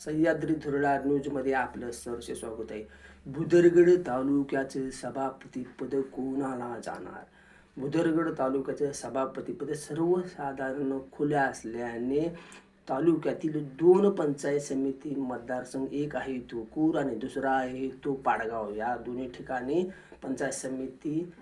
सह्याद्री धुरळा न्यूजमध्ये आपलं सहर्ष स्वागत आहे. भुदरगड तालुक्याचे सभापतीपद कोणाला जाणार? भुदरगड तालुक्याचे सभापतीपद सर्वसाधारण खुल्या असल्याने तालुक्यातील दोन पंचायत समिती मतदारसंघ एक आहे तो कूर आणि दुसरा आहे तो पाडगाव. या दोन्ही ठिकाणी पंचायत समिती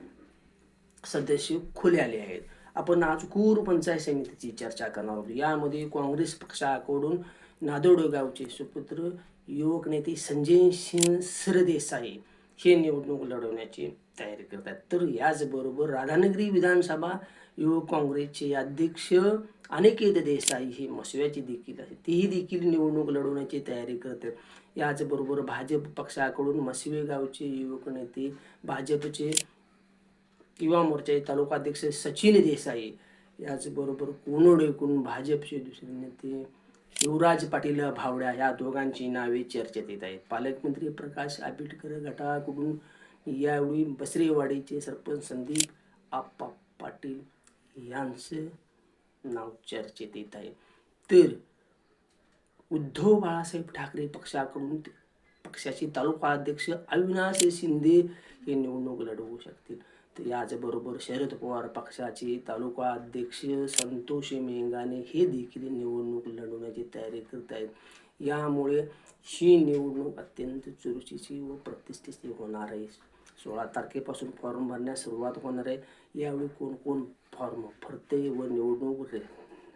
सदस्य खुले आले आहेत. आपण आज कूर पंचायत समितीची चर्चा करणार आहोत. यामध्ये काँग्रेस पक्षाकडून नादोडो गावचे सुपुत्र युवक नेते संजय सिंह सरदेसाई हे निवडणूक लढवण्याची तयारी करतात. तर याचबरोबर राधानगरी विधानसभा युवक काँग्रेसचे अध्यक्ष अनिकेत देसाई हे मसव्याचे देखील आहे तेही देखील निवडणूक लढवण्याची तयारी करत आहेत याचबरोबर भाजप पक्षाकडून मसवे गावचे युवक नेते भाजपचे युवा मोर्चाचे तालुकाध्यक्ष सचिन देसाई याचबरोबर कोनोड एकूण भाजपचे दुसरे नेते शिवराज पाटील भावड्या या दोघांची नावे चर्चेत येत आहेत. पालकमंत्री प्रकाश आंबेडकर गटाकडून यावेळी बसरेवाडीचे सरपंच संदीप आप्पा पाटील यांचे नाव चर्चेत येत आहे. तर उद्धव बाळासाहेब ठाकरे पक्षाकडून पक्षाचे तालुका अध्यक्ष अविनाश शिंदे हे निवडणूक लढवू शकतील. तर याचबरोबर शरद पवार पक्षाचे तालुका अध्यक्ष संतोष मेंगाने हे देखील निवडणूक लढवण्याची तयारी करत आहेत. यामुळे ही निवडणूक अत्यंत चुरशीची व प्रतिष्ठेची होणार आहे. सोळा तारखेपासून फॉर्म भरण्यास सुरुवात होणार आहे. यावेळी कोण कोण फॉर्म भरते व निवडणूक रे-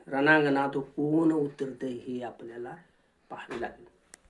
रणांगणात कोण उतरते हे आपल्याला पाहावे लागेल.